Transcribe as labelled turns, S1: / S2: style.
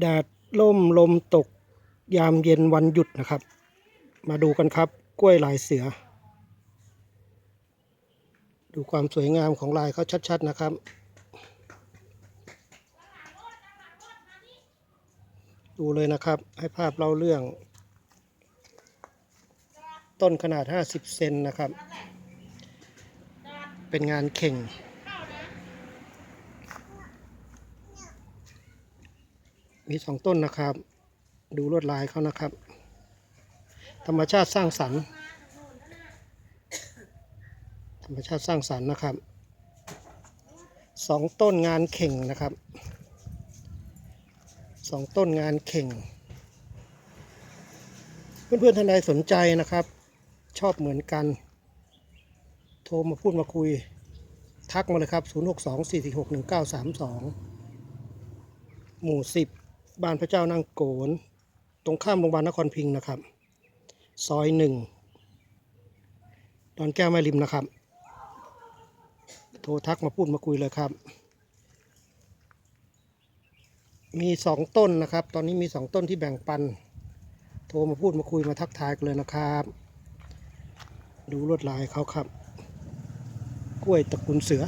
S1: แดดล่มลมตกยามเย็นวันหยุดนะครับ มาดูกันครับกล้วยลายเสือ ดูความสวยงามของลายเขาชัดๆนะครับ ดูเลยนะครับให้ภาพเล่าเรื่อง ต้นขนาด 50 เซนนะครับ เป็นงานเข่ง มีสองต้นนะครับ ดูลวดลายเขานะครับ ธรรมชาติสร้างสรรค์ ธรรมชาติสร้างสรรค์นะครับสองต้นงานเข่งนะครับสองต้นงานเข่ง เพื่อนๆท่านใดสนใจนะครับ ชอบเหมือนกัน โทรมาพูดมาคุย ทักมาเลยครับ 0624461932 หมู่ 10 บ้านพระเจ้านั่งโกน ตรงข้ามโรงพยาบาลนครพิงค์นะครับ ซอยหนึ่งดอนแก้วแม่ริมนะครับ โทรทักมาพูดมาคุยเลยครับ มีสองต้นนะครับ ตอนนี้มีสองต้นที่แบ่งปัน โทรมาพูดมาคุยมาทักทายกันเลยนะครับ ดูลวดลายเขาครับ กล้วยตระกูลเสือ